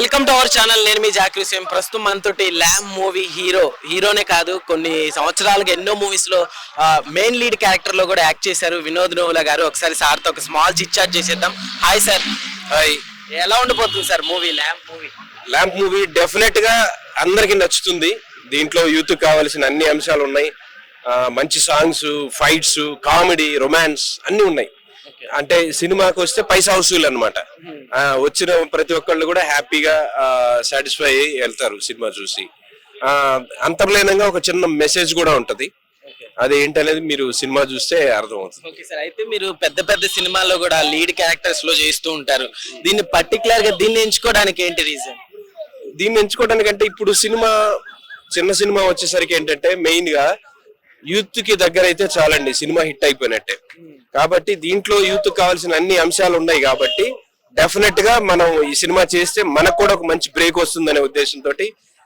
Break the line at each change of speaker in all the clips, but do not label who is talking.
Welcome to our channel నేను మీ Jackie ప్రస్తుతం మనతోటి ల్యామ్ మూవీ హీరో. హీరోనే కాదు కొన్ని సంవత్సరాలుగా ఎన్నో మూవీస్లో మెయిన్ లీడ్ క్యారెక్టర్లో కూడా యాక్ట్ చేశారు. వినోద్ నోవుల గారు. ఒకసారి సార్తో ఒక స్మాల్ చిట్ చేసేద్దాం. Hi sir
hi.
ఎలా ఉండిపోతుంది sir movie lamp movie?
Lamp movie డెఫినెట్గా అందరికీ నచ్చుతుంది. దీంట్లో యూత్ కావాల్సిన అన్ని అంశాలు ఉన్నాయి. మంచి సాంగ్స్ ఫైట్స్ కామెడీ రొమాన్స్ అన్నీ ఉన్నాయి. అంటే సినిమాకి వస్తే పైసా వసూలు అనమాట వచ్చిన ప్రతి ఒక్కళ్ళు కూడా హ్యాపీగా సాటిస్ఫై అయ్యి వెళ్తారు సినిమా చూసి. ఆ, అంతర్లీనంగా ఒక చిన్న మెసేజ్ కూడా ఉంటది. అది ఏంటనేది మీరు సినిమా చూస్తే అర్థమవుతుంది.
ఓకే సార్ అయితే మీరు పెద్ద పెద్ద సినిమాల్లో కూడా లీడ్ క్యారెక్టర్స్లో చేస్తూ ఉంటారు. దీన్ని పర్టికులర్గా దీన్ని ఎంచుకోవడానికి ఏంటి రీజన్
దీన్ని ఎంచుకోవడానికంటే ఇప్పుడు సినిమా చిన్న సినిమా వచ్చేసరికి ఏంటంటే మెయిన్గా యూత్కి దగ్గర అయితే చాలండి సినిమా హిట్ అయిపోయినట్టే. కాబట్టి దీంట్లో యూత్ కావాల్సిన అన్ని అంశాలు ఉన్నాయి కాబట్టి డెఫినెట్గా మనం ఈ సినిమా చేస్తే మనకు కూడా ఒక మంచి బ్రేక్ వస్తుందనే ఉద్దేశంతో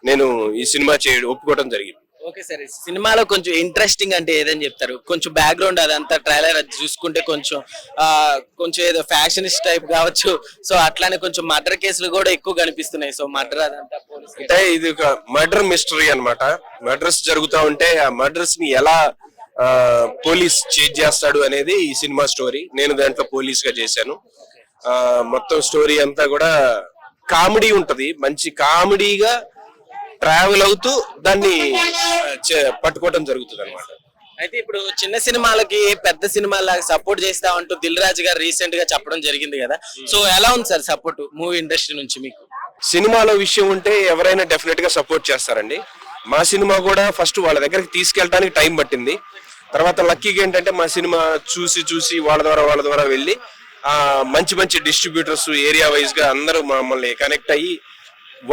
నేను ఈ సినిమా చేయడం ఒప్పుకోవడం జరిగింది.
ఓకే సార్ సినిమాలో కొంచెం ఇంట్రెస్టింగ్ అంటే ఏదని చెప్తారు. కొంచెం బ్యాక్గ్రౌండ్ అదంతా ట్రైలర్ అది చూసుకుంటే కొంచెం ఆ కొంచెం ఏదో ఫ్యాషనిస్ట్ టైప్ కావచ్చు. సో అట్లానే కొంచెం మర్డర్ కేసులు కూడా ఎక్కువ కనిపిస్తున్నాయి. సో మర్డర్ అదంతా
అంటే ఇది ఒక మర్డర్ మిస్టరీ అన్నమాట. మర్డర్స్ జరుగుతా ఉంటే ఆ మర్డర్స్ని ఎలా ఆ, పోలీస్ చేజ్ చేస్తాడు అనేది ఈ సినిమా స్టోరీ నేను దాంట్లో పోలీస్గా చేశాను ఆ, మొత్తం స్టోరీ అంతా కూడా కామెడీ ఉంటది. మంచి కామెడీగా ట్రావెల్ అవుతూ దాన్ని పట్టుకోవడం జరుగుతుంది అనమాట
అయితే ఇప్పుడు చిన్న సినిమాలకి పెద్ద సినిమాలకు సపోర్ట్ చేస్తా అంటూ దిల్ రాజు గారు రీసెంట్గా చెప్పడం జరిగింది కదా. సో ఎలా ఉంది సార్ సపోర్ట్ మూవీ ఇండస్ట్రీ నుంచి మీకు?
సినిమాలో విషయం ఉంటే ఎవరైనా డెఫినెట్గా సపోర్ట్ చేస్తారండి. మా సినిమా కూడా ఫస్ట్ వాళ్ళ దగ్గరికి తీసుకెళ్ళడానికి టైం పట్టింది. తర్వాత లక్కీగా ఏంటంటే మా సినిమా చూసి చూసి వాళ్ళ ద్వారా వాళ్ళ ద్వారా వెళ్ళి ఆ మంచి మంచి డిస్ట్రిబ్యూటర్స్ ఏరియా వైజ్గా అందరూ మమ్మల్ని కనెక్ట్ అయ్యి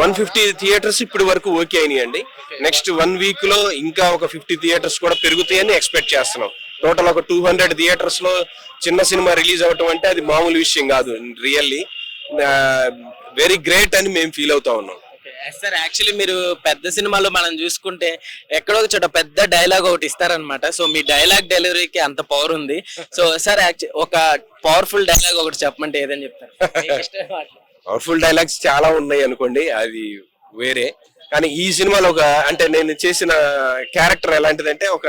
వన్ ఫిఫ్టీ థియేటర్స్ ఇప్పటి వరకు ఓకే అయినాయండి. నెక్స్ట్ వన్ వీక్లో ఇంకా ఒక ఫిఫ్టీ థియేటర్స్ కూడా పెరుగుతాయని ఎక్స్పెక్ట్ చేస్తున్నాం. టోటల్ ఒక టూ హండ్రెడ్ థియేటర్స్లో చిన్న సినిమా రిలీజ్ అవటం అంటే అది మామూలు విషయం కాదు రియల్లీ వెరీ గ్రేట్ అని మేము ఫీల్ అవుతా ఉన్నాం.
సార్ యాక్చువల్లీ మీరు పెద్ద సినిమాలో మనం చూసుకుంటే ఎక్కడో ఒక చోట పెద్ద డైలాగ్ ఒకటి ఇస్తారనమాట సో మీ డైలాగ్ డెలివరీకి అంత పవర్ ఉంది. సో సార్ ఒక పవర్ఫుల్ డైలాగ్ ఒకటి చెప్పమంటే ఏదని చెప్తారు.
పవర్ఫుల్ డైలాగ్స్ చాలా ఉన్నాయి అనుకోండి అది వేరే. కానీ ఈ సినిమాలో ఒక అంటే నేను చేసిన క్యారెక్టర్ ఎలాంటిదంటే ఒక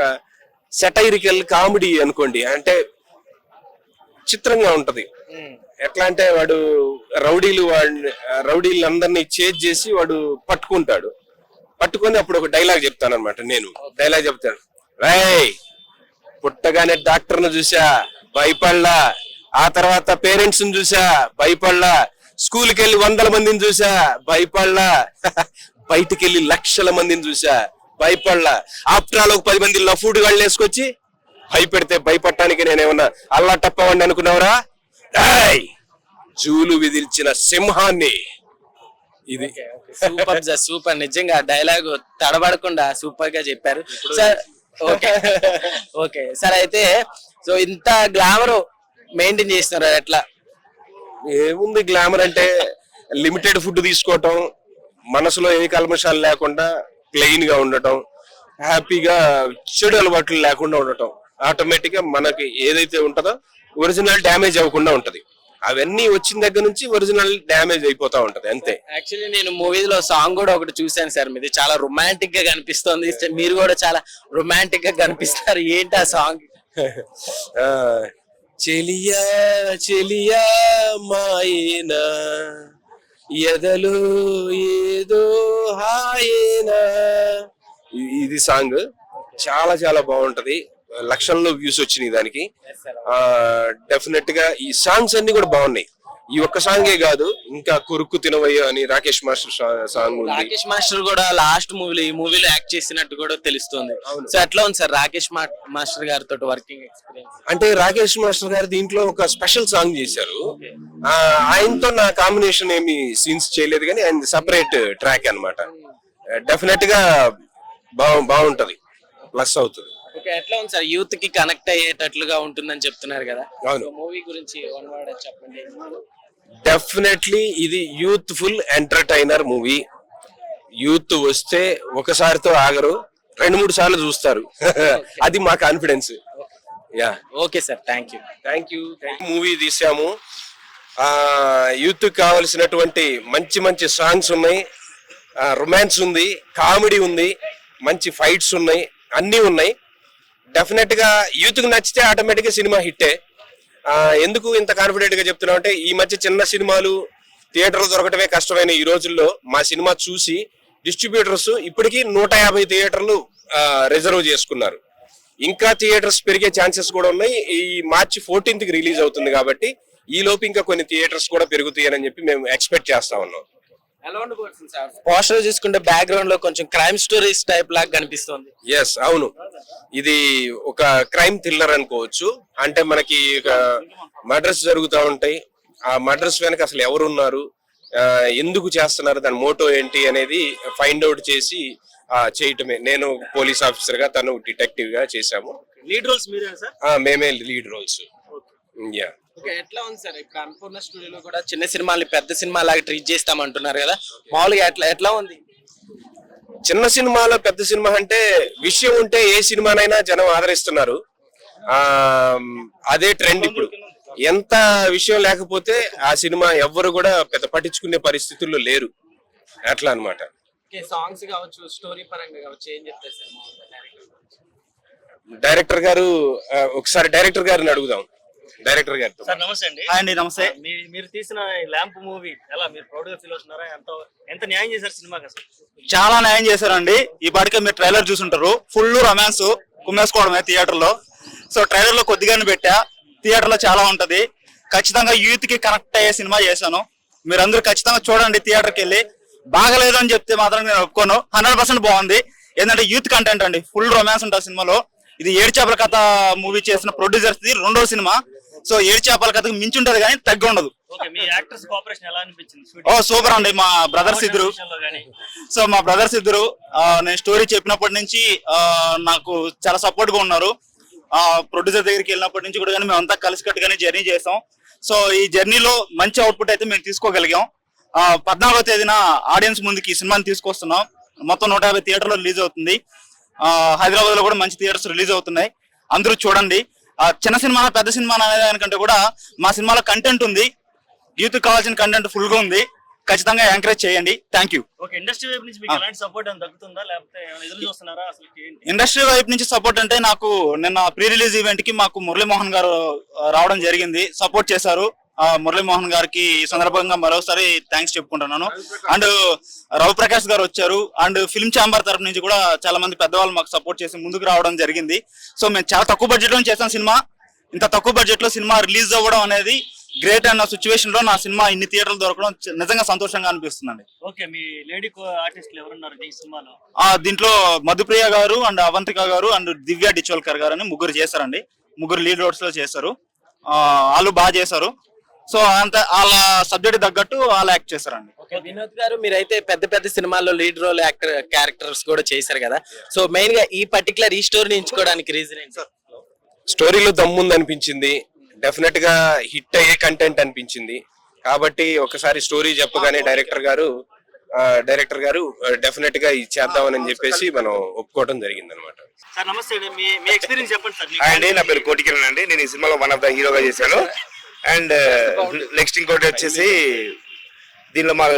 సెటైరికల్ కామెడీ అనుకోండి అంటే చిత్రంగా ఉంటది. ఎట్లా అంటే వాడు రౌడీలు వాడిని రౌడీలు అందరినీ చేజ్ చేసి వాడు పట్టుకుంటాడు. పట్టుకొని అప్పుడు ఒక డైలాగ్ చెప్తాను అనమాట నేను. డైలాగ్ చెప్తాను రాయ్ పుట్టగానే డాక్టర్ను చూసా భయపడలా. ఆ తర్వాత పేరెంట్స్ని చూసా భయపడలా. స్కూల్కి వెళ్ళి వందల మందిని చూసా భయపడలా. బయటికి వెళ్ళి లక్షల మందిని చూసా భయపడలా. ఆఫ్టర్ ఒక పది మంది లఫూడ్ గాళ్ళు వేసుకొచ్చి భయపెడితే భయపడటానికి నేనేమన్నా అల్లా టప్పవండి అనుకున్నావురా! జూలు విదిల్చిన సింహాన్ని. ఇది
సూపర్ సార్ సూపర్. నిజంగా డైలాగ్ తడబడకుండా సూపర్గా చెప్పారు సార్ ఓకే. ఓకే. సార్ అయితే సో ఇంత గ్లామర్ మెయింటైన్ చేస్తున్నారు ఎట్లా?
ఏముంది గ్లామర్ అంటే లిమిటెడ్ ఫుడ్ తీసుకోవటం మనసులో ఏ కల్మషాలు లేకుండా ప్లెయిన్గా ఉండటం హ్యాపీగా చెడు అలవాట్లు లేకుండా ఉండటం. ఆటోమేటిక్గా మనకి ఏదైతే ఉంటుందో ఒరిజినల్ డ్యామేజ్ అవ్వకుండా ఉంటది. అవన్నీ వచ్చిన దగ్గర నుంచి ఒరిజినల్ డ్యామేజ్ అయిపోతా ఉంటది అంతే.
యాక్చువల్లీ నేను మూవీస్లో సాంగ్ కూడా ఒకటి చూశాను సార్ మీది చాలా రొమాంటిక్గా కనిపిస్తుంది. మీరు కూడా చాలా రొమాంటిక్గా కనిపిస్తారు ఏంటి ఆ సాంగ్?
చెలియా చెలియా మాయేనా. ఎదలో ఏదో హాయేనా. ఇది సాంగ్ చాలా చాలా బాగుంటది. లక్షల్లో వ్యూస్ వచ్చినాయి దానికి. ఆ డెఫినెట్గా ఈ సాంగ్స్ అన్ని కూడా బాగున్నాయి. ఈ ఒక్క సాంగే కాదు ఇంకా కొరుక్కు తినవయ్యో అని Rakesh master song
Rakesh master కూడా లాస్ట్ మూవీలో ఈ మూవీలో యాక్ట్ చేసినట్టు కూడా తెలుస్తుంది. సో ఎట్లా ఉంది సార్ రాకేష్ మాస్టర్ గారితో వర్కింగ్ ఎక్స్పీరియన్స్?
అంటే రాకేష్ మాస్టర్ గారు దీంట్లో ఒక స్పెషల్ సాంగ్ చేశారు. ఆయనతో నా కాంబినేషన్ ఏమి సీన్స్ చేయలేదు కానీ ఆయన సపరేట్ ట్రాక్ అన్నమాట. డెఫినెట్గా బాగు బాగుంటది. ప్లస్ అవుతుంది.
ఎట్లా ఉంది సార్? యూత్కి కనెక్ట్ అయ్యేటట్లుగా ఉంటుందని చెప్తున్నారు కదా. మూవీ గురించి వన్ వర్డ్ చెప్పండి.
డెఫినెట్లీ ఇది యూత్ఫుల్ ఎంటర్టైనర్ మూవీ యూత్ వస్తే ఒకసారితో ఆగరు రెండు మూడు సార్లు చూస్తారు. అది మా confidence ya
okay sir thank you
thank you movie తీసాము యూత్ కావలసినటువంటి మంచి మంచి సాంగ్స్ ఉన్నాయి. రొమాన్స్ ఉంది కామెడీ ఉంది మంచి ఫైట్స్ ఉన్నాయి అన్నీ ఉన్నాయి. డెఫినెట్గా యూత్కి నచ్చితే ఆటోమేటిక్గా సినిమా హిట్టే. ఎందుకు ఇంత కాన్ఫిడెంట్గా చెప్తున్నాం అంటే ఈ మధ్య చిన్న సినిమాలు థియేటర్లు దొరకటమే కష్టమైన ఈ రోజుల్లో మా సినిమా చూసి డిస్ట్రిబ్యూటర్స్ ఇప్పటికీ నూట యాభై థియేటర్లు రిజర్వ్ చేసుకున్నారు. ఇంకా థియేటర్స్ పెరిగే ఛాన్సెస్ కూడా ఉన్నాయి. ఈ మార్చి ఫోర్టీన్త్కి రిలీజ్ అవుతుంది కాబట్టి ఈ లోపు ఇంకా కొన్ని థియేటర్స్ కూడా పెరుగుతాయని చెప్పి మేము ఎక్స్పెక్ట్ చేస్తా ఉన్నాం.
పోస్టర్ చూసుకుంటే బ్యాక్గ్రౌండ్లో కొంచెం క్రైమ్ స్టోరీస్ టైప్ లాగా కనిపిస్తుంది.
ఎస్ అవును. ఇది ఒక క్రైమ్ థ్రిల్లర్ అనుకోవచ్చు. అంటే మనకి మర్డర్స్ జరుగుతూ ఉంటాయి. ఆ మర్డర్స్ వెనక అసలు ఎవరు ఉన్నారు ఆ, ఎందుకు చేస్తున్నారు? దాని మోటో ఏంటి అనేది ఫైండ్ అవుట్ చేసి ఆ, చేయటమే. నేను పోలీస్ ఆఫీసర్గా తను డిటెక్టివ్గా చేశాము.
లీడ్ రోల్స్ మీరే సార్?
ఆ, మేమే లీడ్ రోల్స్ యా
ఓకే ఎట్లా ఉంది సార్? ఇప్పుడు అన్నపూర్ణ స్టూడియోలో కూడా చిన్న సినిమాని పెద్ద సినిమా లాగా ట్రీట్ చేస్తామంటున్నారు కదా. మామూలుగా ఎట్లా ఎట్లా ఉంది?
చిన్న సినిమాలో పెద్ద సినిమా అంటే విషయం ఉంటే ఏ సినిమానైనా జనం ఆదరిస్తున్నారు. ఆ అదే ట్రెండ్ ఇప్పుడు. ఎంత విషయం లేకపోతే ఆ సినిమా ఎవ్వరు కూడా పెద్ద పట్టించుకునే పరిస్థితుల్లో లేరు. అట్లా అన్నమాట.
ఓకే సాంగ్స్ కావచ్చు స్టోరీ పరంగా కావచ్చు ఏం చెప్తారు సార్? మామూలుగా director గురించి?
డైరెక్టర్ గారు ఒకసారి డైరెక్టర్ గారిని అడుగుదాం. డైరెక్టర్ గారితో
సార్ నమస్తే అండి.
హాయ్ అండి నమస్తే.
మీ- మీరు తీసిన ల్యాంప్ మూవీ ఎలా మీరు ప్రౌడ్గా ఫీల్ అవుతున్నారా? ఎంత ఎంత న్యాయం చేశారు సినిమాకి అసలు?
చాలా న్యాయం చేశారండి. ఈ పాటికే మీరు ట్రైలర్ చూసుంటారు. ఫుల్ రొమాన్స్ కుమ్మేసుకోవడమే థియేటర్లో సో ట్రైలర్లో కొద్దిగానే పెట్టా. థియేటర్లో చాలా ఉంటది. ఖచ్చితంగా యూత్కి కనెక్ట్ అయ్యే సినిమా చేశాను. మీరందరూ ఖచ్చితంగా చూడండి థియేటర్కి వెళ్ళి. బాగలేదు అని చెప్తే మాత్రం నేను ఒప్పుకోను. హండ్రెడ్ పర్సెంట్ బాగుంది. ఏంటంటే యూత్ కంటెంట్ అండి. ఫుల్ రొమాన్స్ ఉంటుంది సినిమాలో. ఇది ఏడు చేపల కథ మూవీ చేసిన ప్రొడ్యూసర్స్ ది రెండో సినిమా. సో ఏడు చేపల కథకు మించి ఉంటది కానీ తగ్గి ఉండదు ఓ సూపర్ అండి. మా బ్రదర్స్ ఇద్దరు. సో మా బ్రదర్స్ ఇద్దరు నేను స్టోరీ చెప్పినప్పటి నుంచి నాకు చాలా సపోర్ట్గా ఉన్నారు. ఆ ప్రొడ్యూసర్ దగ్గరికి వెళ్ళినప్పటి నుంచి కూడా కానీ మేమంతా కలిసికట్టుగానే జర్నీ చేసాం. సో ఈ జర్నీలో మంచి అవుట్పుట్ అయితే మేము తీసుకోగలిగాం. ఆ, పద్నాలుగో తేదీన ఆడియన్స్ ముందుకి ఈ సినిమాని తీసుకొస్తున్నాం. మొత్తం నూట యాభై థియేటర్లో రిలీజ్ అవుతుంది. ఆ, హైదరాబాద్లో కూడా మంచి థియేటర్స్ రిలీజ్ అవుతున్నాయి. అందరూ చూడండి. చిన్న సినిమా పెద్ద సినిమా అనే దానికంటే కూడా మా సినిమాలో కంటెంట్ ఉంది. యూత్ కావాల్సిన కంటెంట్ ఫుల్గా ఉంది. ఖచ్చితంగా ఎంకరేజ్ చేయండి. థ్యాంక్ యూ
ఓకే ఇండస్ట్రీ వైపు నుంచి మీకు ఎలాంటి సపోర్ట్ లేకపోతే ఎదురు చూస్తున్నారా? అసలు
ఇండస్ట్రీ వైపు నుంచి సపోర్ట్ అంటే నాకు నిన్న ప్రీ రిలీజ్ ఈవెంట్కి మాకు మురళీమోహన్ గారు రావడం జరిగింది. సపోర్ట్ చేశారు. మురళీమోహన్ గారికి ఈ సందర్భంగా మరోసారి థ్యాంక్స్ చెప్పుకుంటున్నాను. అండ్ రవిప్రకాష్ గారు వచ్చారు. అండ్ ఫిల్మ్ ఛాంబర్ తరపు నుంచి కూడా చాలా మంది పెద్దవాళ్ళు మాకు సపోర్ట్ చేసి ముందుకు రావడం జరిగింది. సో మేము చాలా తక్కువ బడ్జెట్లో చేసాం సినిమా. ఇంత తక్కువ బడ్జెట్లో సినిమా రిలీజ్ అవ్వడం అనేది గ్రేట్ అన్న సిచ్యువేషన్లో నా సినిమా ఇన్ని థియేటర్లు దొరకడం నిజంగా సంతోషంగా అనిపిస్తుందండి.
ఓకే మీ లేడీ ఆర్టిస్టులు ఎవరున్నారు ఈ సినిమాలో?
ఆ దీంట్లో మధుప్రియ గారు అండ్ అవంతిక గారు అండ్ దివ్య డిచోల్కర్ గారు అని ముగ్గురు చేశారండి. ముగ్గురు లీడ్ రోడ్స్లో చేశారు. వాళ్ళు బాగా చేశారు. సో అంత వాళ్ళ సబ్జెక్ట్ తగ్గట్టు వాళ్ళు యాక్ట్ చేశారండి.
ఓకే వినోద్ గారు మీరైతే పెద్ద పెద్ద సినిమాల్లో లీడ్ రోల్ యాక్టర్ క్యారెక్టర్స్ కూడా చేశారు కదా. సో మెయిన్గా ఈ పర్టికులర్ ఈ స్టోరీని ఎంచుకోవడానికి రీజన్ ఏంటి? సార్
స్టోరీలో దమ్ముంది అనిపించింది డెఫినెట్గా హిట్ అయ్యే కంటెంట్ అనిపించింది. కాబట్టి ఒకసారి స్టోరీ చెప్పగానే డైరెక్టర్ గారు డైరెక్టర్ గారు డెఫినెట్గా ఇది చేద్దామని చెప్పేసి మనం ఒప్పుకోవడం జరిగింది అనమాట
నా పేరు కోటి కిరణ్ అండి. నేను ఈ సినిమాలో వన్ ఆఫ్ ద హీరోగా చేశాను. అండ్ నెక్స్ట్ ఇంకోటి వచ్చేసి దీనిలో మా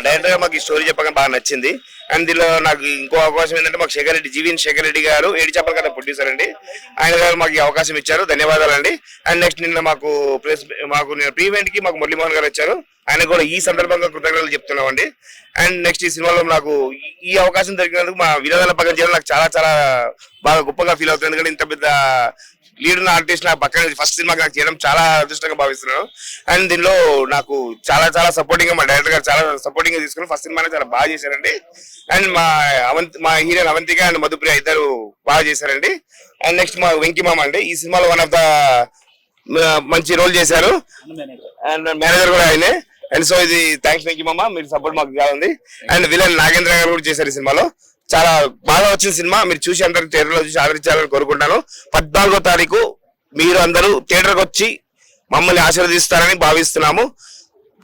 డైరెక్టర్గా మాకు ఈ స్టోరీ చెప్పగా బాగా నచ్చింది. అండ్ దీనిలో నాకు ఇంకో అవకాశం ఏంటంటే మాకు శేఖర్ రెడ్డి జీవీన్ శేఖర్ రెడ్డి గారు ఏడు చేపల కథ ప్రొడ్యూసర్ అండి. ఆయన గారు మాకు ఈ అవకాశం ఇచ్చారు. ధన్యవాదాలు అండి. అండ్ నెక్స్ట్ నిన్న మాకు ప్రెస్ మాకు నేను కి మాకు మురళీమోహన్ గారు వచ్చారు. ఆయన కూడా ఈ సందర్భంగా కృతజ్ఞతలు చెప్తున్నాం అండి అండ్ నెక్స్ట్ ఈ సినిమాలో నాకు ఈ- ఈ అవకాశం దొరికినందుకు మా వినోదాల పక్కన చేయడం నాకు చాలా చాలా బాగా గొప్పగా ఫీల్ అవుతుంది. ఎందుకంటే ఇంత పెద్ద లీడ్ ఉన్న ఆర్టిస్ట్ నా పక్కన ఫస్ట్ సినిమాకి నాకు చేయడం చాలా అదృష్టంగా భావిస్తున్నాను. అండ్ దీనిలో నాకు చాలా చాలా సపోర్టింగ్గా మా డైరెక్టర్ గారు చాలా సపోర్టింగ్గా తీసుకుని ఫస్ట్ సినిమానే చాలా బాగా చేశారండి. అండ్ మా అవంతి మా హీరోయిన్ అవంతిక అండ్ మధుప్రియ ఇద్దరు బాగా చేశారండి. అండ్ నెక్స్ట్ మా వెంకీ మామ అండి. ఈ సినిమాలో వన్ ఆఫ్ ద మంచి రోల్ చేశారు. అండ్ మేనేజర్ కూడా ఆయనే. అండ్ సో ఇది థ్యాంక్స్ వెంకీ మామ. మీరు సపోర్ట్ మాకు కావాలి అండ్ విలన్ నాగేంద్ర గారు కూడా చేశారు ఈ సినిమాలో. చాలా బాగా వచ్చిన సినిమా. మీరు చూసి అందరు థియేటర్లో చూసి ఆదరించాలని కోరుకుంటాను. పద్నాలుగో తారీఖు మీరు అందరూ థియేటర్కి వచ్చి మమ్మల్ని ఆశీర్వదిస్తారని భావిస్తున్నాము.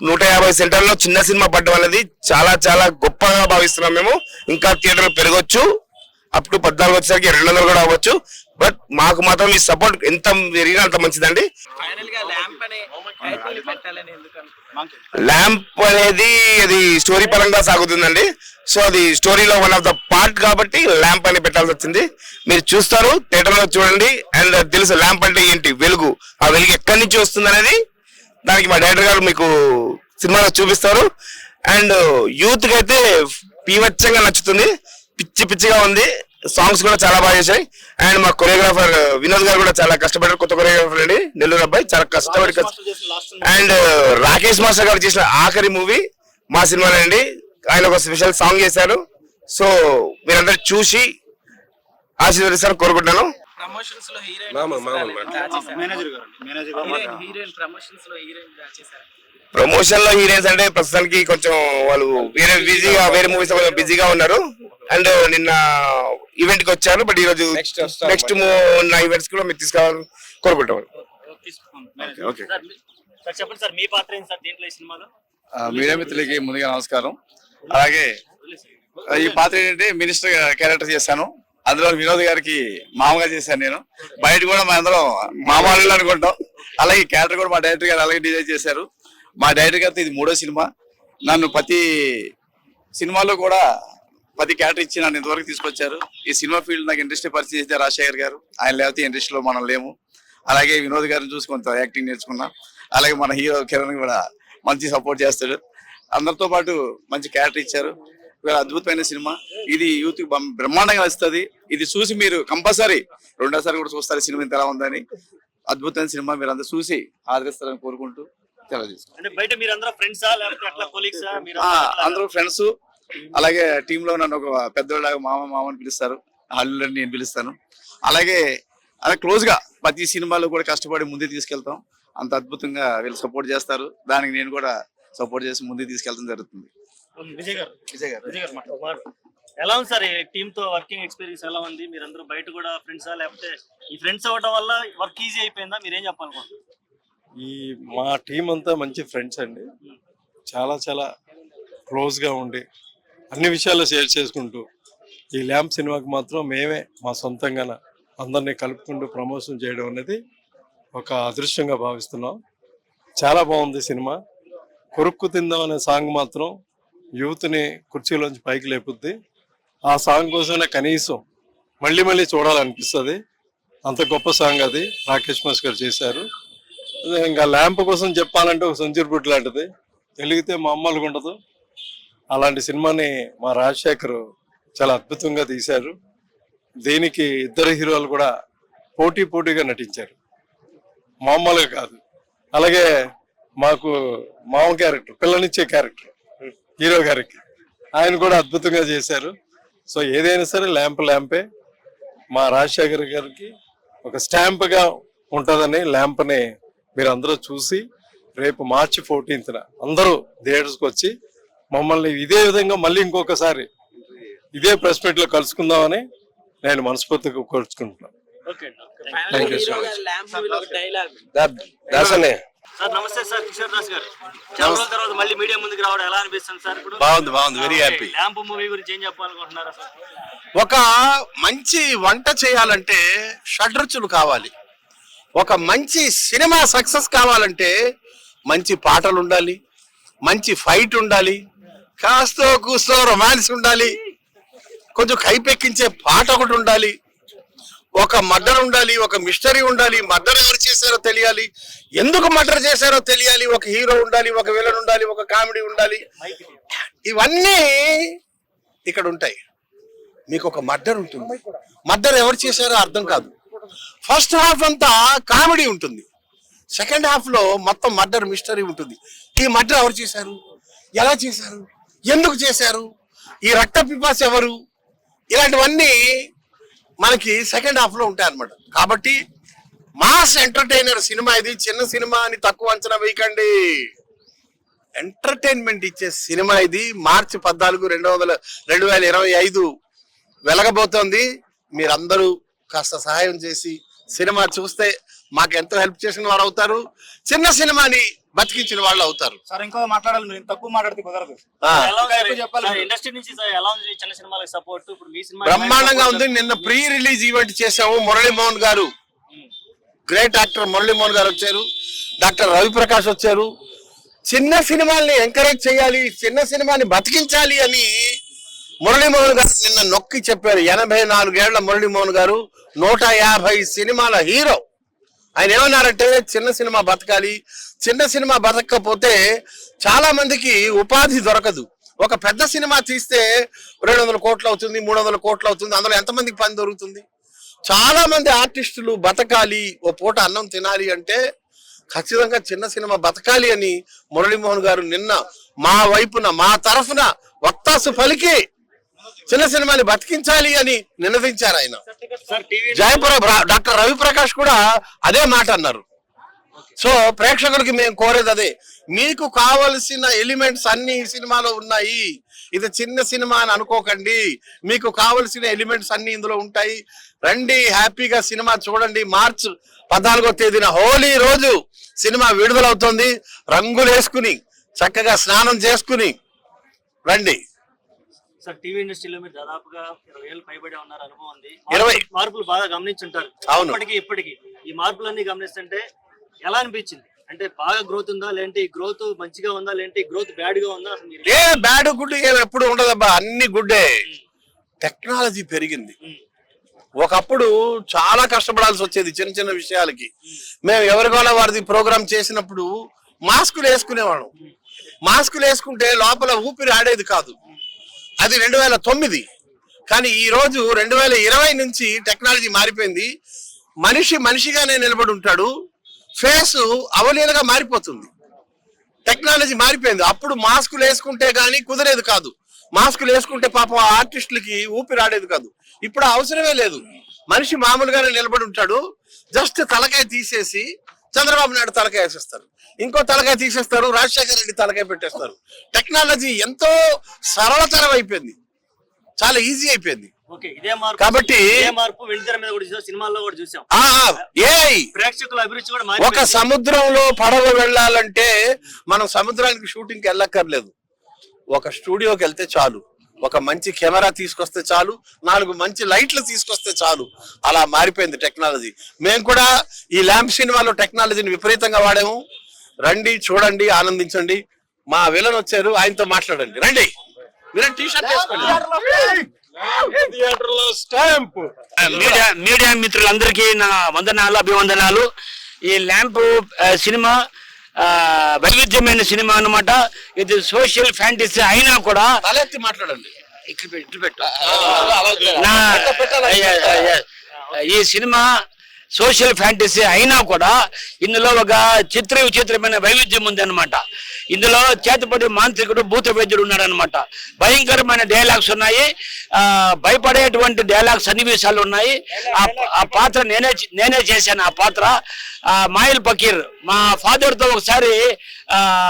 నూట యాభై సెంటర్లో చిన్న సినిమా పడ్డం అనేది చాలా చాలా గొప్పగా భావిస్తున్నాం మేము. ఇంకా థియేటర్ పెరగచ్చు. అప్ టు పద్నాలుగు వచ్చేసరికి రెండు వందలు కూడా అవ్వచ్చు. బట్ మాకు మాత్రం మీ సపోర్ట్ ఎంత పెరిగినా అంత మంచిదండి?
ల్యాంప్
అనేది అది స్టోరీ పరంగా సాగుతుందండి. సో అది స్టోరీలో వన్ ఆఫ్ ద పార్ట్ కాబట్టి ల్యాంప్ అని పెట్టాల్సి వచ్చింది. మీరు చూస్తారు థియేటర్లో చూడండి. అండ్ తెలుసు ల్యాంప్ అంటే ఏంటి? వెలుగు. ఆ వెలుగు ఎక్కడి నుంచి వస్తుంది అనేది దానికి మా డైరెక్టర్ గారు మీకు సినిమాలో చూపిస్తారు. అండ్ యూత్కి అయితే పీవచ్చంగా నచ్చుతుంది. పిచ్చి పిచ్చిగా ఉంది. సాంగ్స్ కూడా చాలా బాగా చేశాయి. అండ్ మా కొరియోగ్రాఫర్ వినోద్ గారు కూడా చాలా కష్టపడారు కొత్త కొరియోగ్రాఫర్ అండి. నెల్లూరు అబ్బాయి. చాలా కష్టపడి కష్ట- అండ్ రాకేష్ మాస్టర్ గారు చేసిన ఆఖరి మూవీ మా సినిమానే అండి. ఆయన ఒక స్పెషల్ సాంగ్ చేశారు. సో మీరందరూ చూసి ఆశీర్వదిస్తారని కోరుకుంటున్నాను.
ప్రమోషన్స్లో హీరోయిన్
మామ, మామ, మామ.
మేనేజర్ గారు. మేనేజర్ గారు
హీరోయిన్ హీరోయిన్ ప్రమోషన్స్లో హీరోయిన్ చేశారు
ప్రమోషన్లో హీరోయిన్స్ అంటే ప్రస్తుతానికి కొంచెం వాళ్ళు వేరే బిజీగా వేరే మూవీస్ బిజీగా ఉన్నారు. అండ్ నిన్న ఈవెంట్కి వచ్చారు బట్ ఈ రోజు నెక్స్ట్ ఉన్న ఈవెంట్స్ కూడా మీరు తీసుకోవాలని కోరుకుంటాం
చెప్పండి సార్ మీ పాత్ర ఏంటి సార్ దీంట్లో ఈ సినిమాలో?
ఆ, మీడియా మిత్రులకి ముందుగా నమస్కారం. అలాగే ఈ పాత్ర ఏంటంటే మినిస్టర్ క్యారెక్టర్ చేశాను. అందులో వినోద్ గారికి మామగా చేశాను నేను. బయట కూడా మా అందరం మామూలు అనుకుంటాం. అలాగే ఈ క్యారెక్టర్ కూడా మా డైరెక్టర్ గారు అలాగే డిజైన్ చేశారు. మా డైరెక్టర్ గారితో ఇది మూడో సినిమా. నన్ను ప్రతి సినిమాలో కూడా ప్రతి క్యారెక్టర్ ఇచ్చి నన్ను ఇంతవరకు తీసుకొచ్చారు. ఈ సినిమా ఫీల్డ్ నాకు ఇండస్ట్రీ పరిచయం చేస్తే రాజశేఖర్ గారు. ఆయన లేకపోతే ఇండస్ట్రీలో మనం లేము. అలాగే వినోద్ గారిని చూసి కొంత యాక్టింగ్ నేర్చుకున్నా. అలాగే మన హీరో కిరణ్ కూడా మంచి సపోర్ట్ చేస్తాడు. అందరితో పాటు మంచి క్యారెక్టర్ ఇచ్చారు. అద్భుతమైన సినిమా. ఇది యూత్ బ్రహ్మాండంగా వస్తుంది ఇది చూసి మీరు కంపల్సరీ రెండోసారి కూడా చూస్తారు. సినిమా ఇంత ఎలా ఉందని. అద్భుతమైన సినిమా. మీరు అందరూ చూసి ఆదరిస్తారని కోరుకుంటూ
మీరు అందరూ ఫ్రెండ్సా మీరు అందరూ
అందరూ అలాగే టీమ్లో నన్ను ఒక పెద్దోళ్ళగా మామ మామ అని పిలుస్తారు. అల్లులని నేను పిలుస్తాను. అలాగే అలా క్లోజ్గా ప్రతి సినిమాలో కూడా కష్టపడి ముందుకు తీసుకెళ్తాం. అంత అద్భుతంగా వీళ్ళు సపోర్ట్ చేస్తారు. దానికి నేను కూడా సపోర్ట్ చేసి ముందుకు తీసుకెళ్తాం జరుగుతుంది.
విజయ్ గారు.
విజయ్ గారు.
విజయ్ గారు మాట- మాట. ఎలా ఉంది సార్ టీమ్తో వర్కింగ్ ఎక్స్పీరియన్స్ ఎలా ఉంది? మీరందరూ బయట కూడా ఫ్రెండ్సా లేకపోతే ఈ ఫ్రెండ్స్ అవ్వడం వల్ల వర్క్ ఈజీ అయిపోయిందా? మీరేం చెప్పాలనుకుంటున్నారు?
ఈ మా టీం అంతా మంచి ఫ్రెండ్స్ అండి. చాలా చాలా క్లోజ్గా ఉండి అన్ని విషయాలు షేర్ చేసుకుంటూ ఈ ల్యాంప్ సినిమాకి మాత్రం మేమే మా సొంతంగా అందరినీ కలుపుకుంటూ ప్రమోషన్ చేయడం అనేది ఒక అదృష్టంగా భావిస్తున్నాం. చాలా బాగుంది సినిమా. కొరుక్కు తిందాం అనే సాంగ్ మాత్రం యూత్ని కుర్చీలోంచి పైకి లేపుద్ది. ఆ సాంగ్ కోసమే కనీసం మళ్ళీ మళ్ళీ చూడాలనిపిస్తుంది. అంత గొప్ప సాంగ్ అది. రాకేష్ మాస్ గారు చేశారు. ఇంకా ల్యాంప్ కోసం చెప్పాలంటే ఒక సెంచరీ బుట్ లాంటిది. వెలిగితే మామూలుగా ఉండదు అలాంటి సినిమాని మా రాజశేఖర్ చాలా అద్భుతంగా తీశారు. దీనికి ఇద్దరు హీరోలు కూడా పోటీ పోటీగా నటించారు. మామూలుగా కాదు. అలాగే మాకు మామ క్యారెక్టర్ పిల్లనిచ్చే క్యారెక్టర్ హీరో గారికి ఆయన కూడా అద్భుతంగా చేశారు. సో ఏదైనా సరే ల్యాంప్ ల్యాంపే. మా రాజశేఖర్ గారికి ఒక స్టాంప్గా ఉంటుందని ల్యాంప్ని మీరు అందరూ చూసి రేపు మార్చి ఫోర్టీన్త్న అందరూ థియేటర్స్కి వచ్చి మమ్మల్ని ఇదే విధంగా మళ్ళీ ఇంకొకసారి ఇదే ప్రెస్ మీట్లో కలుసుకుందామని నేను మనస్ఫూర్తిగా కోరుచుకుంటున్నాను
ఓకే
ఫైనల్ హీరో గారు ల్యాంప్ మూవీలో ఒక డైలాగ్
దాసనే
సార్ నమస్తే సార్ కిషోర్ దాస్ గారు. చాలా రోజుల తర్వాత మళ్ళీ మీడియా ముందుకు రావడం ఎలా అనిపిస్తుంది సార్ ఇప్పుడు?
బాగుంది బాగుంది. వెరీ హ్యాపీ
ల్యాంప్ మూవీ గురించి ఏం చెప్పాలనుకుంటున్నారా సార్
ఒక మంచి వంట చేయాలంటే షడ్రుచులు కావాలి. ఒక మంచి సినిమా సక్సెస్ కావాలంటే మంచి పాటలు ఉండాలి మంచి ఫైట్ ఉండాలి కాస్తో కూస్తో రొమాన్స్ ఉండాలి కొంచెం కైపెక్కించే పాట ఒకటి ఉండాలి ఒక మర్డర్ ఉండాలి ఒక మిస్టరీ ఉండాలి మర్డర్ ఎవరు చేశారో తెలియాలి ఎందుకు మర్డర్ చేశారో తెలియాలి ఒక హీరో ఉండాలి ఒక విలన్ ఉండాలి ఒక కామెడీ ఉండాలి ఇవన్నీ ఇక్కడ ఉంటాయి. మీకు ఒక మర్డర్ ఉంటుంది. మర్డర్ ఎవరు చేశారో అర్థం కాదు. ఫస్ట్ హాఫ్ అంతా కామెడీ ఉంటుంది. సెకండ్ హాఫ్లో మొత్తం మర్డర్ మిస్టరీ ఉంటుంది. ఈ మర్డర్ ఎవరు చేశారు? ఎలా చేశారు? ఎందుకు చేశారు? ఈ రక్త పిపాస్ ఎవరు? ఇలాంటివన్నీ మనకి సెకండ్ హాఫ్లో ఉంటాయి అన్నమాట. కాబట్టి మాస్ ఎంటర్టైనర్ సినిమా ఇది. చిన్న సినిమా అని తక్కువ అంచనా వేయకండి. ఎంటర్టైన్మెంట్ ఇచ్చే సినిమా ఇది. మార్చి పద్నాలుగు రెండు వందల రెండు వేల ఇరవై ఐదు వెలగబోతోంది. మీరందరూ కాస్త సహాయం చేసి సినిమా చూస్తే మాకు ఎంతో హెల్ప్ చేసిన వారు అవుతారు. చిన్న సినిమాని బతికించిన వాళ్ళు అవుతారు.
సార్ ఇంకో మాట్లాడాలి మీరు. తక్కువ మాట్లాడితే కుదరదు.
ఇండస్ట్రీ నుంచి ఎలా ఉంది? చిన్న సినిమాలకు సపోర్ట్ ఇప్పుడు మీ సినిమా
బ్రహ్మాండంగా ఉంది. నిన్న ప్రీ రిలీజ్ ఈవెంట్ చేసాము మురళీమోహన్ గారు. గ్రేట్ యాక్టర్ మురళీమోహన్ గారు వచ్చారు. డాక్టర్ రవిప్రకాష్ వచ్చారు. చిన్న సినిమాల్ని ఎంకరేజ్ చేయాలి చిన్న సినిమాని బతికించాలి అని మురళీమోహన్ గారు నిన్న నొక్కి చెప్పారు. ఎనభై నాలుగేళ్ళ మురళీమోహన్ గారు. నూట యాభై సినిమాల హీరో. ఆయన ఏమన్నారంటే చిన్న సినిమా బతకాలి చిన్న సినిమా బతకకపోతే చాలా మందికి ఉపాధి దొరకదు. ఒక పెద్ద సినిమా తీస్తే రెండు వందల కోట్లు అవుతుంది మూడు వందల కోట్లు అవుతుంది అందులో ఎంతమందికి పని దొరుకుతుంది? చాలా మంది ఆర్టిస్టులు బతకాలి ఓ పూట అన్నం తినాలి అంటే ఖచ్చితంగా చిన్న సినిమా బతకాలి అని మురళీమోహన్ గారు నిన్న మా వైపున మా తరఫున వత్తాసు పలికి చిన్న సినిమాని బతికించాలి అని నినదించారు ఆయన. జయపుర రా- డాక్టర్ రవిప్రకాష్ కూడా అదే మాట అన్నారు. సో ప్రేక్షకులకి మేము కోరేది అదే. మీకు కావలసిన ఎలిమెంట్స్ అన్ని ఈ సినిమాలో ఉన్నాయి. ఇది చిన్న సినిమా అని అనుకోకండి. మీకు కావలసిన ఎలిమెంట్స్ అన్ని ఇందులో ఉంటాయి. రండి హ్యాపీగా సినిమా చూడండి. మార్చ్ పద్నాలుగో తేదీన హోలీ రోజు సినిమా విడుదలవుతుంది. రంగులు వేసుకుని చక్కగా స్నానం చేసుకుని రండి.
సార్ టీవీ ఇండస్ట్రీలో మీరు దాదాపుగా ఇరవై ఏళ్ళు పైబడి ఉన్నారు అనుభవం ఉంది.
ఇరవై.
మార్పులు- బాగా గమనించుంటారు. ఇప్పటికి ఇప్పటికి ఈ మార్పులన్నీ గమనిస్తుంటే ఎలా అనిపించింది? అంటే బాగా గ్రోత్ ఉందా లేదంటే ఈ గ్రోత్ మంచిగా ఉందా లేదంటే ఈ గ్రోత్ బ్యాడ్గా ఉందా?
ఏ బ్యాడ్ గుడ్ ఎప్పుడు ఉండదబ్బా అన్ని గుడ్డే టెక్నాలజీ పెరిగింది. ఒకప్పుడు చాలా కష్టపడాల్సి వచ్చేది చిన్న చిన్న విషయాలకి. మేము ఎవరికోలా వారిది ప్రోగ్రామ్ చేసినప్పుడు మాస్కులు వేసుకునేవాళ్ళం. మాస్కులు వేసుకుంటే లోపల ఊపిరి ఆడేది కాదు. అది రెండు వేల తొమ్మిది కానీ ఈ రోజు రెండు వేల ఇరవై నుంచి టెక్నాలజీ మారిపోయింది. మనిషి మనిషిగానే నిలబడి ఉంటాడు. ఫేస్ అవలీలగా మారిపోతుంది. టెక్నాలజీ మారిపోయింది. అప్పుడు మాస్కులు వేసుకుంటే కానీ కుదిరేది కాదు. మాస్కులు వేసుకుంటే పాపం ఆర్టిస్టులకి ఊపిరి ఆడేది కాదు. ఇప్పుడు అవసరమే లేదు. మనిషి మామూలుగానే నిలబడి ఉంటాడు. జస్ట్ తలకాయ తీసేసి చంద్రబాబు నాయుడు తలకాయ వేసేస్తారు. ఇంకో తలకాయ తీసేస్తారు రాజశేఖర రెడ్డి తలకాయ పెట్టేస్తారు. టెక్నాలజీ ఎంతో సరళతరం అయిపోయింది. చాలా ఈజీ అయిపోయింది. కాబట్టి-
ఇదే మార్పు వెండితెర మీద కూడా చూసాం సినిమాల్లో కూడా చూసాం.
ఆ ఏఐ
ప్రేక్షకుల అభిరుచి కూడా
ఒక సముద్రంలో పడవ వెళ్ళాలంటే మనం సముద్రానికి షూటింగ్కి వెళ్ళక్కర్లేదు. ఒక స్టూడియోకి వెళ్తే చాలు. ఒక మంచి కెమెరా తీసుకొస్తే చాలు నాలుగు మంచి లైట్లు తీసుకొస్తే చాలు. అలా మారిపోయింది టెక్నాలజీ. మేము కూడా ఈ ల్యాంప్ సినిమాలో టెక్నాలజీని విపరీతంగా వాడాము. రండి చూడండి ఆనందించండి. మా విలన్ వచ్చారు ఆయనతో మాట్లాడండి. రండి. మీరు టీ షర్ట్ వేసుకోండి.
థియేటర్లో స్టాంప్
మీడియా మీడియా మిత్రులందరికీ నా వందనాలు అభివందనాలు. ఈ ల్యాంప్ సినిమా వైవిధ్యమైన సినిమా అన్నమాట ఇది సోషల్ ఫ్యాంటసీ అయినా కూడా
తలెత్తి మాట్లాడండి
ఇక్కడ పెట్టు, ఈ సినిమా సోషల్ ఫ్యాంటసీ అయినా కూడా ఇందులో ఒక చిత్ర విచిత్రమైన వైవిధ్యం ఉంది అనమాట ఇందులో చేతపడి మాంత్రికుడు భూత వైద్యుడు ఉన్నాడు అనమాట భయంకరమైన డైలాగ్స్ ఉన్నాయి. భయపడేటువంటి డైలాగ్ సన్నివేశాలు ఉన్నాయి. ఆ- ఆ పాత్ర నేనే నేనే చేశాను ఆ పాత్ర. ఆ మాయిల్ పకీర్ మా ఫాదర్తో ఒకసారి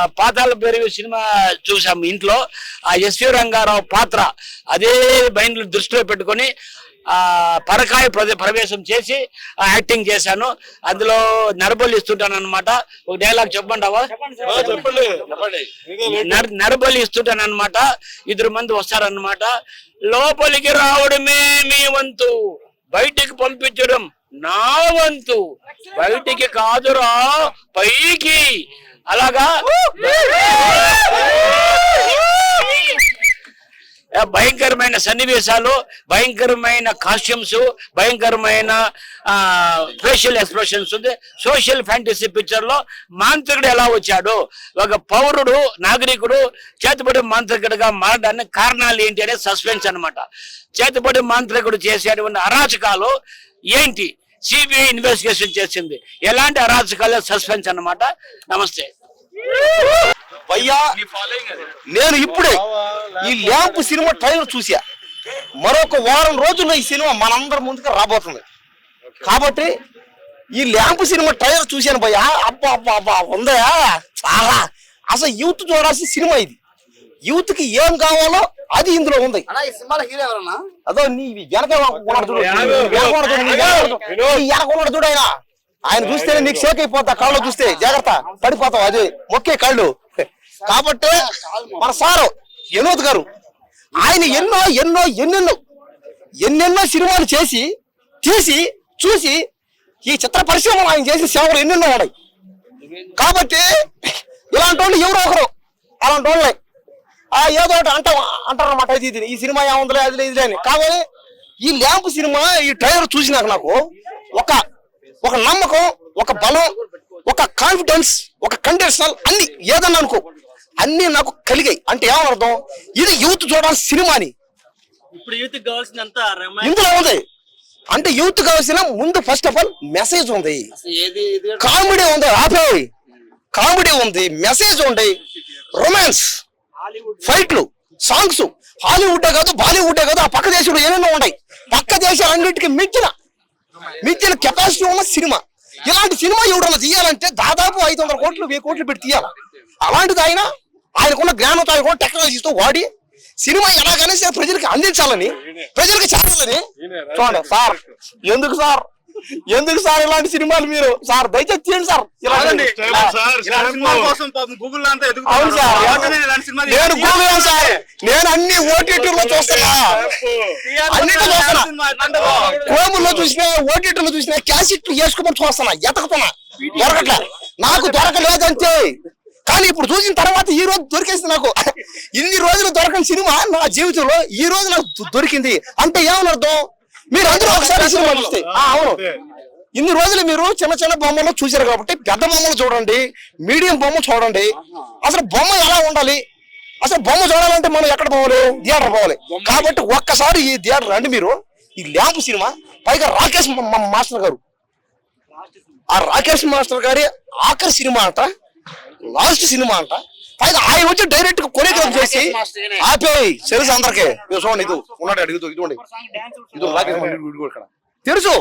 పాతాల పెరుగు సినిమా చూసాము ఇంట్లో. ఆ ఎస్వి రంగారావు పాత్ర అదే మైండ్ దృష్టిలో పెట్టుకొని పరకాయ ప్రవేశం చేసి ఆ యాక్టింగ్ చేశాను. అందులో నరబలి ఇస్తుంటాను అనమాట ఒక డైలాగ్
చెప్పండి
నర నరబలి ఇస్తుంటాను అనమాట ఇద్దరు మంది వస్తారన్నమాట. లోపలికి రావడమే మీ వంతు. బయటికి పంపించడం నా వంతు. బయటికి కాదురా పైకి. అలాగా? భయంకరమైన సన్నివేశాలు భయంకరమైన కాస్ట్యూమ్స్ భయంకరమైన ఫేషియల్ ఎక్స్ప్రెషన్స్ ఉంది సోషల్ ఫ్యాంటసీ పిక్చర్లో మాంత్రికుడు ఎలా వచ్చాడు? ఒక పౌరుడు నాగరికుడు చేతిపడి మాంత్రికుడిగా మారడానికి కారణాలు ఏంటి అనే సస్పెన్స్ అనమాట చేతిపడి మాంత్రికుడు చేసేటువంటి అరాచకాలు ఏంటి? సిబిఐ ఇన్వెస్టిగేషన్ చేసింది. ఎలాంటి అరాచకాలు? సస్పెన్స్ అన్నమాట. నమస్తే.
భయ్యా నేను ఇప్పుడే ఈ ల్యాంప్ సినిమా ట్రైలర్ చూసా మరొక వారం రోజుల్లో ఈ సినిమా మనందరి ముందుకు రాబోతుంది. కాబట్టి ఈ ల్యాంప్ సినిమా ట్రైలర్ చూశాను భయ్యా. అబ్బా అబ్బా అబ్బా ఉందా? చాలా అసలు యూత్ చూడాల్సిన సినిమా ఇది. యూత్కి ఏం కావాలో అది ఇందులో ఉంది.
ఈ సినిమాలో హీరో ఎవరన్నా?
అదో నీ వెనక ఉన్నాడు చూడు. ఆయన. ఆయన చూస్తేనే నీకు షేక్ అయిపోతా కళ్ళు చూస్తే. జాగ్రత్త. పడిపోతావు అది. మొక్కే కళ్ళు. కాబట్టి మన సారు వినోద్ గారు ఆయన ఎన్నో ఎన్నో ఎన్నెన్నో ఎన్నెన్నో సినిమాలు చేసి తీసి చూసి ఈ చిత్ర పరిశ్రమలో ఆయన చేసిన సేవలు ఎన్నెన్నో ఉన్నాయి. కాబట్టి ఇలాంటి వాళ్ళు ఎవరో ఒకరు అలాంటి వాళ్ళే. ఆ ఏదో ఒకటి అంటాం అంటారన్నమాట ఇది ఇది ఈ సినిమా ఏముందిలే అది లేదు, ఇది అని. కాబట్టి ఈ ల్యాంప్ సినిమా ఈ ట్రైలర్ చూసినాక నాకు ఒక ఒక నమ్మకం ఒక బలం ఒక కాన్ఫిడెన్స్ ఒక కండిషనల్ అన్ని ఏదన్నా అనుకో. అన్ని నాకు కలిగాయి. అంటే ఏమని అర్థం ఇది యూత్ చూడాల్సిన సినిమాని
ఇప్పుడు యూత్ కావాల్సిందంతా రొమాన్స్
ఇందులో ఉంది. అంటే యూత్ కావాల్సిన ముందు ఫస్ట్ ఆఫ్ ఆల్ మెసేజ్ ఉంది. కామెడీ ఉంది. ఆపే కామెడీ ఉంది. మెసేజ్ ఉంది. రొమాన్స్ ఫైట్లు సాంగ్స్ హాలీవుడ్ కాదు బాలీవుడ్ కాదు ఆ పక్క దేశంలో ఏమేమో ఉన్నాయి. పక్క దేశాలన్నిటికీ మించిన మించిన కెపాసిటీ ఉన్న సినిమా. ఇలాంటి సినిమా ఎవడన్నా తీయాలంటే దాదాపు ఐదు వందల కోట్లు వెయ్యి కోట్లు పెట్టి తీయాలి? అలాంటిది ఆయన ఆయనకున్న జ్ఞానంతో ఆయనకున్న టెక్నాలజీతో వాడి సినిమా ఎలాగైనా సరే ప్రజలకు అందించాలని ప్రజలకు చేరాలని చూడండి సార్ ఎందుకు సార్? ఎందుకు సార్ ఇలాంటి సినిమాలు మీరు? సార్ దయచేసి తీయండి సార్. అవును సార్. నేను గూగుల్ సార్? నేను అన్ని ఓటీటీలో చూస్తున్నా. అన్నిట్లో చూస్తున్నా. కోముల్లో చూసినా ఓటీటీలో చూసినా క్యాసెట్లు వేసుకోమని చూస్తున్నా ఎతకుతున్నా. దొరకట్లే. నాకు దొరకలేదంతే కానీ ఇప్పుడు చూసిన తర్వాత ఈ రోజు దొరికేసింది నాకు. ఇన్ని రోజులు దొరకని సినిమా నా జీవితంలో ఈ రోజు నాకు దొరికింది. అంటే ఏమని అర్థం మీరు అందరూ ఒకసారి సినిమా చూస్తే. అవును. ఇన్ని రోజులు మీరు చిన్న చిన్న బొమ్మలు చూశారు కాబట్టి పెద్ద బొమ్మలు చూడండి మీడియం బొమ్మ చూడండి. అసలు బొమ్మ ఎలా ఉండాలి? అసలు బొమ్మ చూడాలంటే మనం ఎక్కడ పోవాలి? థియేటర్ పోవాలి. కాబట్టి ఒక్కసారి ఈ థియేటర్ రండి మీరు. ఈ ల్యాంప్ సినిమా పైగా రాకేష్ మాస్టర్ గారు. ఆ రాకేష్ మాస్టర్ గారి ఆఖరి సినిమా అంట. లాస్ట్ సినిమా అంట. పైగా ఆయన వచ్చి డైరెక్ట్గా కొరియోగ్రాఫ్ చేసి ఆపేయి తెలుసు అందరికి. చూడండి ఇది ఉన్నాడు అడుగుతూ ఇదిగోండి ఇది రాకేష్ ఇక్కడ. తెలుసు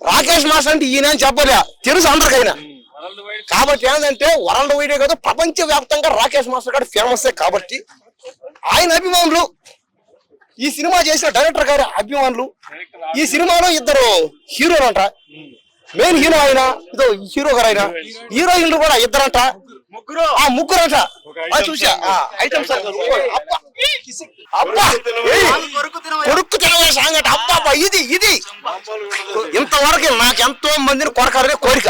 రాకేష్ మాస్టర్ అంటే ఈయన అని చెప్పలే తెలుసు అందరికైనా. కాబట్టి ఏంటంటే వరల్డ్ వైడ్ కాదు ప్రపంచ వ్యాప్తంగా రాకేష్ మాస్టర్ గారు ఫేమస్ కాబట్టి ఆయన అభిమానులు ఈ సినిమా చేసిన డైరెక్టర్ గారి అభిమానులు ఈ సినిమాలో ఇద్దరు హీరోలు అంట మెయిన్ హీరో ఆయన ఇదో హీరో గారు ఆయన హీరోయిన్లు కూడా ఇద్దరంట.
ముగ్గురు.
ఆ ముగ్గురు అంట ఆ, చూసా
కొరుకు తినవయ్యా.
కొడుకు తినవే సాంగ్ అంటే అబ్బా అబ్బా, ఇది ఇది. ఇంతవరకు నాకు ఎంతో మందిని కొరకాలనే కోరిక.